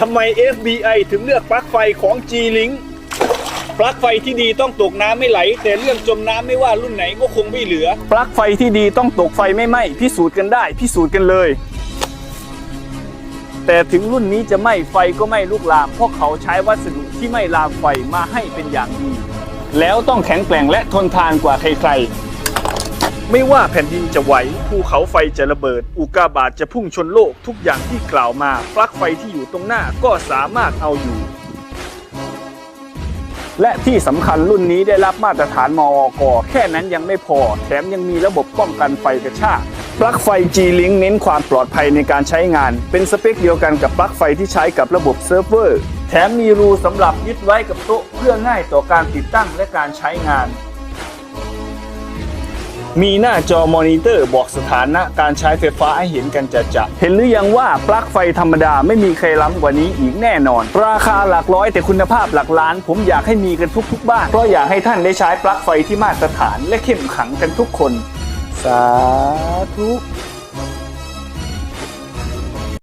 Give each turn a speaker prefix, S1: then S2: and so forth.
S1: ทำไม FBI ถึงเลือกปลั๊กไฟของ G-Link ปลั๊กไฟที่ดีต้องตกน้ำไม่ไหล แต่เรื่องจมน้ำไม่ว่ารุ่นไหนก็คงไม่เหลือ ปลั๊กไฟที่ดีต้องตกไฟไม่ไหม้พิสูจน์กันได้ พิสูจน์กันเลย แต่ถึงรุ่นนี้จะไหม้ไฟก็ไม่ลุกลาม เพราะเขาใช้วัสดุที่ไม่ลามไฟมาให้เป็นอย่างดี แล้วต้องแข็งแกร่งและทนทานกว่าใครๆ ไม่ว่าแผ่นดินจะไหวภูเขาไฟจะระเบิด อุกาบาตจะพุ่งชนโลกทุกอย่างที่กล่าวมาปลั๊กไฟที่อยู่ตรงหน้าก็สามารถเอาอยู่ และที่สำคัญรุ่นนี้ได้รับมาตรฐานมอกแค่นั้นยังไม่พอ แถมยังมีระบบป้องกันไฟกระชากปลั๊กไฟ G-Link เน้นความปลอดภัยในการใช้งาน เป็นสเปคเดียวกันกับปลั๊กไฟที่ใช้กับระบบเซิร์ฟเวอร์ แถมมีรูสำหรับยึดไว้กับโต๊ะเพื่อง่ายต่อการติดตั้งและการใช้งาน มีหน้าจอมอนิเตอร์บอกสถานะการใช้ไฟฟ้าให้เห็นกันจะจะเห็นหรือยังว่าปลั๊กไฟธรรมดาไม่มีใครล้ำกว่านี้อีกแน่นอน ราคาหลักร้อยแต่คุณภาพหลักล้าน ผมอยากให้มีกันทุกๆบ้านเพราะอยากให้ท่านได้ใช้ปลั๊กไฟที่มาตรฐาน และเข้มขังกันทุกคน สาธุ